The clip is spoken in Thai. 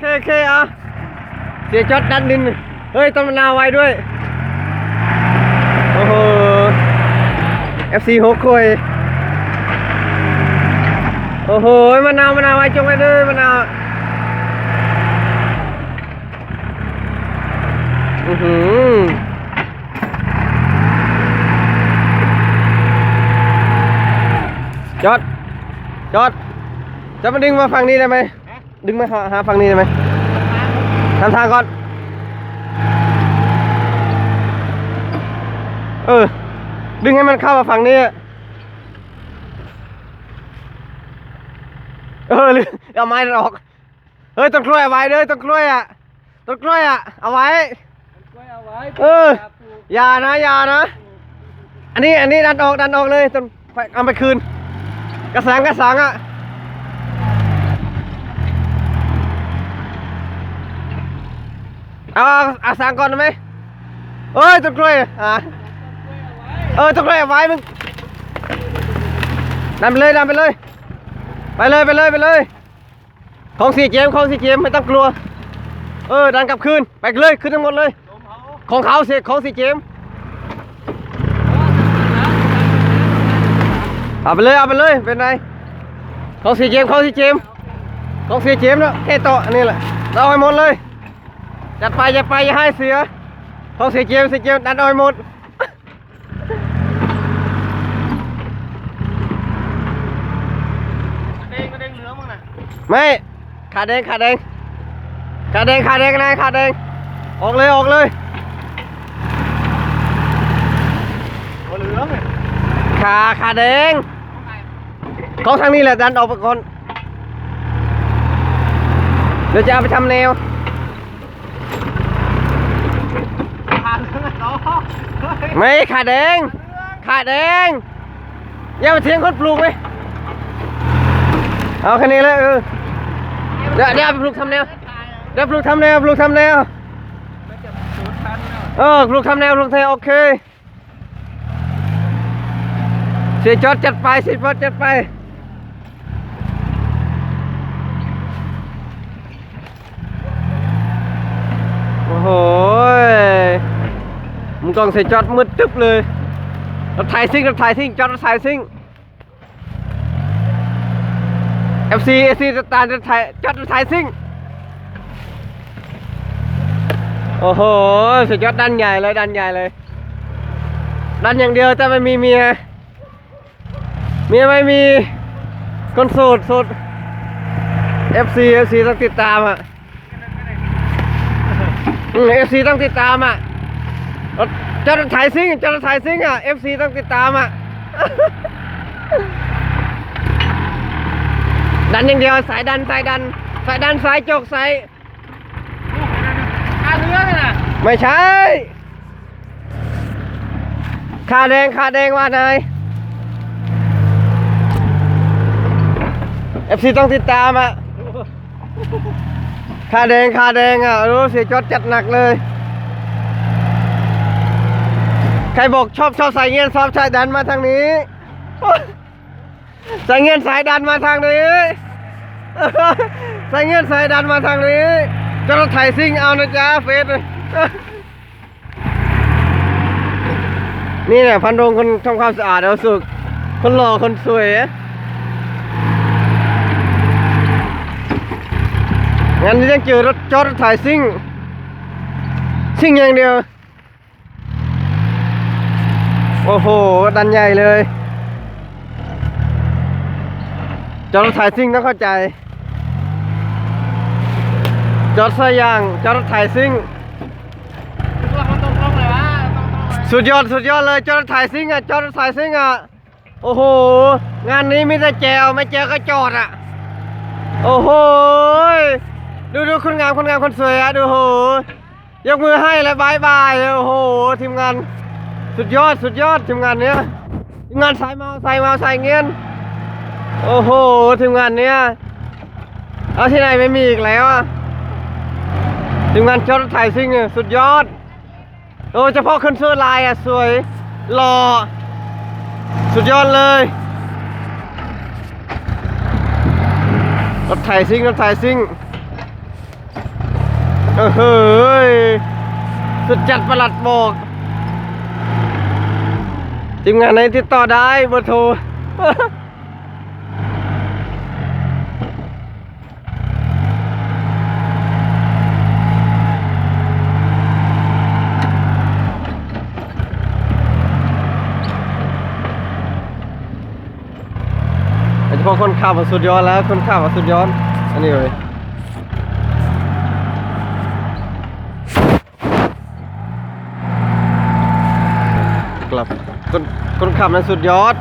เคโอเคอะเสียจอดดันดิน เฮ้ยต้นมะนาวไว้ด้วย โอ้โห FC หกคยโอ้โหมะนาวมะนาวไว้จงไว้ด้วยมะนาวอือหือจอดจอดจะมาดึงมาฝั่งนี้ได้ไหม ดึงมาหาหาฝั่งนี้ได้ไหมทำทางก่อน เออ ดึงให้มันเข้ามาฝั่งนี้ เออลืมเอาไม้นั่นออก เฮ้ยต้นกล้วยเอาไว้เลยต้นกล้วยอะต้นกล้วยอะ เอาไว้ เออ อย่านะอย่านะ อันนี้อันนี้ดันออกดันออกเลยต้นไปเอาไปคืน กระสังกระสังอะ เอาอาสังก่อนได้ไหมเอ้ยต้นกล้วยอะเออต้นกล้วยเอาไว้มึงดันไปเลยดันไปเลย ไปเลยไปเลยไปเลยของสีเจมของสีเจมไม่ต้องกลัว เออดันกลับคืนไปเลยคืนทั้งหมดเลย ของเขาสิของสีเจมเอาไปเลยเอาไปเลยเป็นไรของสีเจมของสีเจมของสีเจมส์เนาะแค่โตะอันนี่แหละเราเอาให้หมดเลย จัดไปอย่าไปอย่าให้เสียของเสียเจมส์สียเจมส์ดันเอาให้หมดเด้งก็เด้งเหลือมั้งน่ะไม่ขาแดงขาแดงขาแดงขาแดงนายขาแดงออกเลยออกเลยหัวเหลืองเนี่ยขาขาแดงขอทางนี้แหละดันออกไปก่อนเดี๋ยวจะเอาไปทำแนว ผ่านเหลืองอะเนาะเฮ้ย ไม่ขาแดงขาแดงอย่าไปเทียงคนปลูกไหมเอาแค่นี้เลยเออเดี๋ยวเดี๋ยวไปปลูกทำแนวเดี๋ยวปลูกทำแนวปลูกทำแนวเออปลูกทำแนวปลูกแนวโอเคเสียจอดจัดไปเสียจอดจัดไป โอ้โหย มึงกองเสียจอดมืดตึ๊บเลยรถไถซิ่งรถไถซิ่งจอดรถไถซิ่ง FC FC จะตามรถไถจอดรถไถซิ่งโอ้โหสุดยอดดันใหญ่เลยดันใหญ่เลย ดันอย่างเดียวแต่ไม่มีเมียเมียไม่มีคนสูดสุด FC FC ต้องติดตามอะ FC ต้องติดตามอะ จ้ารถไถซิ่งเจ้ารถไถซิ่งอะ FC ต้องติดตามอะ ดันอย่างเดียวสายดันสายดัน สายดันสายจกสายขาเหลืองอะนะไม่ใช่ขาแดงขาแดงว่านายเอฟซีต้องติดตามอะขาแดงขาแดงอะรู้เสียจอดจัดหนักเลย ใครบอกชอบชอบสายเงียนชอบสายดันมาทางนี้สายเงียนสายดันมาทางนี้สายเงียนสายดันมาทางนี้จะรถไถซิ่งเอานะจ๊ะเฟสนี่เนี่ยพันโรงคนทำความสะอาดเอาสุกคนหล่อคนสวยงั้นยังเจอรถจอดรถถ่ายซิ่งซิ่งอย่างเดียว โอ้โห ดันใหญ่เลยจอดรถถ่ายซิ่งต้องเข้าใจ จอดสายยางจอดรถถ่ายซิ่งตัวมันตรงๆเลยวะตรงๆเลยสุดยอดสุดยอดเลยจอดถ่ายซิ่งอะจอดถ่ายซิ่งอะ โอ้โห งานนี้มีแต่แจวไม่แจวก็จอดอะ โอ้โหยดูดูคนงามคนงามคนสวยอะ ดูโห ยกมือให้แล้วบายบายเลยโอ้โห ทีมงาน สุดยอดสุดยอดทีมงานเนี้ยทีมงานสายเมาสายเมาสายเงี้ยนโอ้โหทีมงานเนี้ยเอาที่ไหนไม่มีอีกแล้วอะทีมงานจอดถ่ายซิ่งสุดยอดโอ้เฉพาะคนเสื้อลายอะสวยหล่อสุดยอดเลยรถไถซิ่งรถไถซิ่งเออเฮ้ยสุดจัดประหลัดบอก ทีมงานไหนติดต่อได้เบอร์โทรเฉพาะคนขับอะสุดยอดแล้ว คนขับอะสุดยอดอันนี้เลยกลับ คนคนขับนั้นสุดยอด